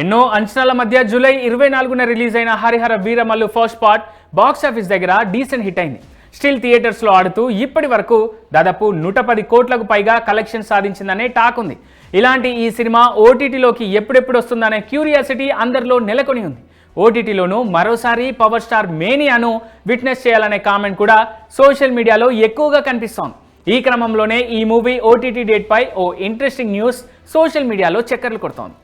ఎన్నో అంచనాల మధ్య జూలై ఇరవై నాలుగున రిలీజ్ అయిన Harihara Veeramallu first part box office దగ్గర డీసెంట్ హిట్ అయింది. స్టిల్ థియేటర్స్లో ఆడుతూ ఇప్పటి వరకు దాదాపు నూట పది కోట్లకు పైగా కలెక్షన్ సాధించిందనే టాక్ ఉంది. ఇలాంటి ఈ సినిమా ఓటీటీలోకి ఎప్పుడెప్పుడు వస్తుందనే క్యూరియాసిటీ అందరిలో నెలకొని ఉంది. ఓటీటీలోనూ మరోసారి పవర్ స్టార్ మేనియాను విట్నెస్ చేయాలనే కామెంట్ కూడా సోషల్ మీడియాలో ఎక్కువగా కనిపిస్తోంది. ఈ క్రమంలోనే ఈ మూవీ ఓటీటీ డేట్పై ఓ ఇంట్రెస్టింగ్ న్యూస్ సోషల్ మీడియాలో చక్కర్లు కొడుతోంది.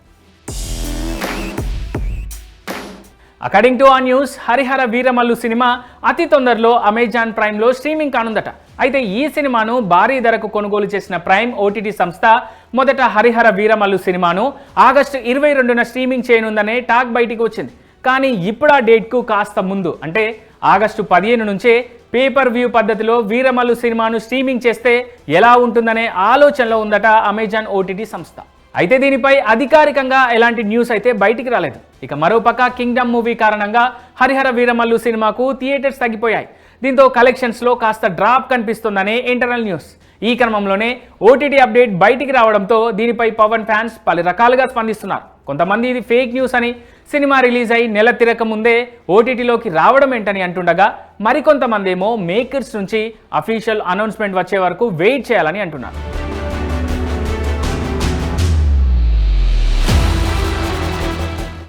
అకార్డింగ్ టు ఆ న్యూస్ హరిహర వీరమల్లు సినిమా అతి తొందరలో అమెజాన్ ప్రైమ్లో స్ట్రీమింగ్ కానుందట. అయితే ఈ సినిమాను భారీ ధరకు కొనుగోలు చేసిన ప్రైమ్ ఓటీటీ సంస్థ మొదట హరిహర వీరమల్లు సినిమాను ఆగస్టు ఇరవై రెండున స్ట్రీమింగ్ చేయనుందనే టాక్ బయటికి వచ్చింది. కానీ ఇప్పుడు ఆ డేట్కు కాస్త ముందు అంటే ఆగస్టు పదిహేను నుంచే పేపర్ వ్యూ పద్ధతిలో వీరమల్లు సినిమాను స్ట్రీమింగ్ చేస్తే ఎలా ఉంటుందనే ఆలోచనలో ఉందట అమెజాన్ ఓటీటీ సంస్థ. అయితే దీనిపై అధికారికంగా ఎలాంటి న్యూస్ అయితే బయటికి రాలేదు. ఇక మరోపక్క కింగ్డమ్ మూవీ కారణంగా హరిహర వీరమల్లు సినిమాకు థియేటర్స్ తగ్గిపోయాయి. దీంతో కలెక్షన్స్లో కాస్త డ్రాప్ కనిపిస్తుందనే ఇంటర్నల్ న్యూస్ ఈ క్రమంలోనే ఓటీటీ అప్డేట్ బయటికి రావడంతో దీనిపై పవన్ ఫ్యాన్స్ పలు రకాలుగా స్పందిస్తున్నారు. కొంతమంది ఇది ఫేక్ న్యూస్ అని సినిమా రిలీజ్ అయి నెల తిరక ముందే ఓటీటీలోకి రావడం ఏంటని అంటుండగా మరికొంతమంది ఏమో మేకర్స్ నుంచి అఫీషియల్ అనౌన్స్మెంట్ వచ్చే వరకు వెయిట్ చేయాలని అంటున్నారు.